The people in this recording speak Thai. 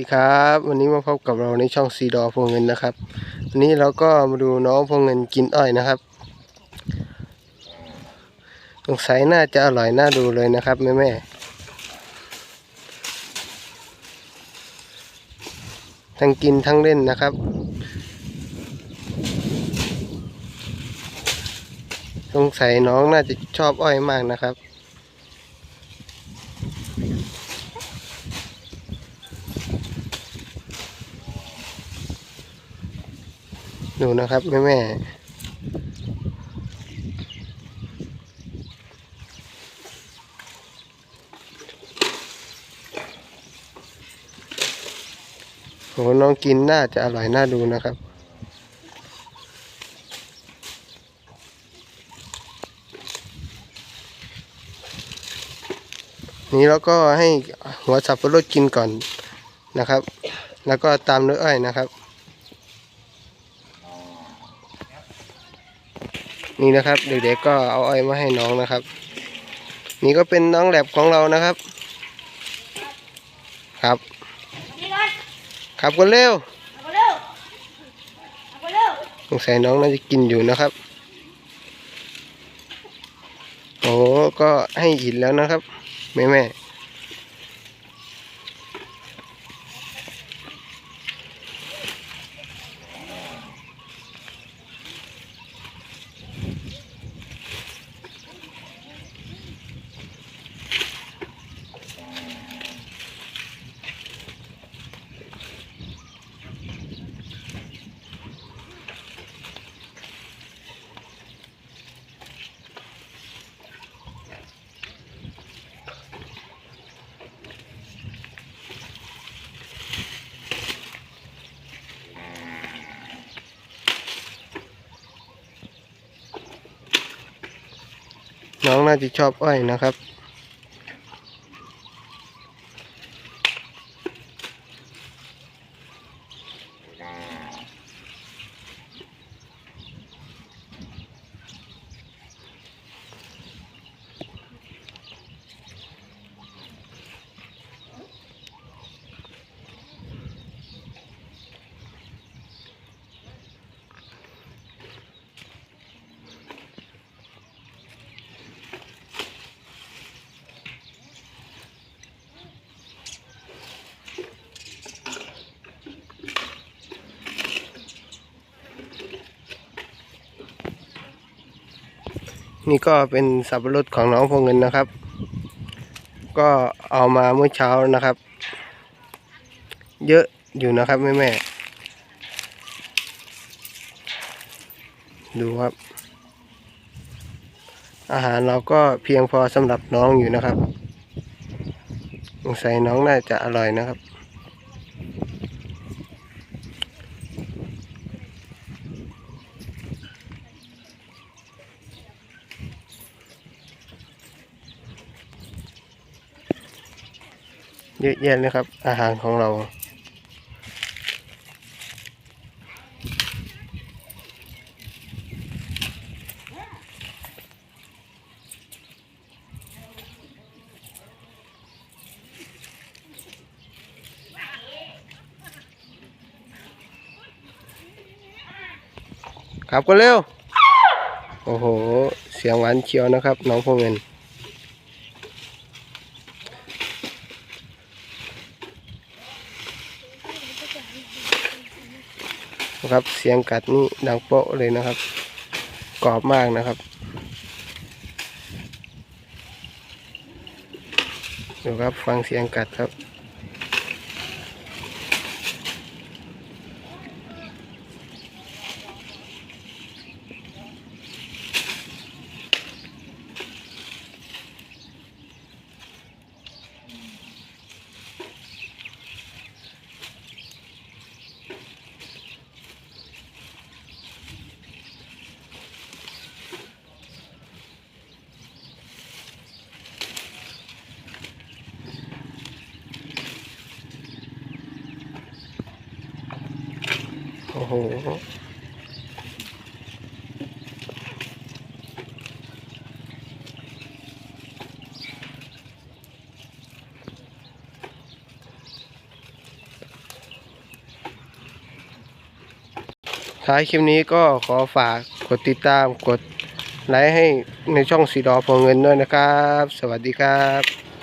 ดีครับ วันนี้มาพบกับเราในช่องซีดอพวงเงินนะครับ วันนี้เราก็มาดูน้องพวงเงินกินอ้อยนะครับสงสัยน่าจะอร่อยน่าดูเลยนะครับแม่แม่ทั้งกินทั้งเล่นนะครับสงสัยน้องน่าจะชอบอ้อยมากนะครับ ดูนะครับแม่แม่โหน้องกินน่าจะอร่อยน่าดูนะครับนี้เราก็ให้หัวสับปะรดกินก่อนนะครับ แล้วก็ตามด้วยอ้อยนะครับ นี่นะครับเด็กๆก็เอาอ้อยมาให้น้องนะครับ นี่ก็เป็นน้องแลบของเรานะครับ ครับขับกันเร็วเอาไปเร็วเอาไปเร็วสงสัยน้องน่าจะกินอยู่นะครับโอ้ก็ให้อิ่มแล้วนะครับ แม่แม่ น้องน่าจะชอบอ้อยนะครับ นี่ก็เป็นสับปะรดของน้องพวงเงินนะครับ ก็เอามาเมื่อเช้านะครับ เยอะอยู่นะครับแม่แม่ดูครับ อาหารเราก็เพียงพอสำหรับน้องอยู่นะครับสงสัยน้องน่าจะอร่อยนะครับ เยอะแยะเลยครับ อาหารของเราขับกันเร็ว โอ้โห เสียงหวานเชียวนะครับ น้องพวกเงิน นะครับ เสียงกัดนี่ดังโป๊ะเลยนะครับ กรอบมากนะครับดูครับฟังเสียงกัดครับ โหท้ายคลิปนี้ก็ขอฝากกดติดตามกดไลค์ให้ในช่องสีดอพอเงินด้วยนะครับ สวัสดีครับ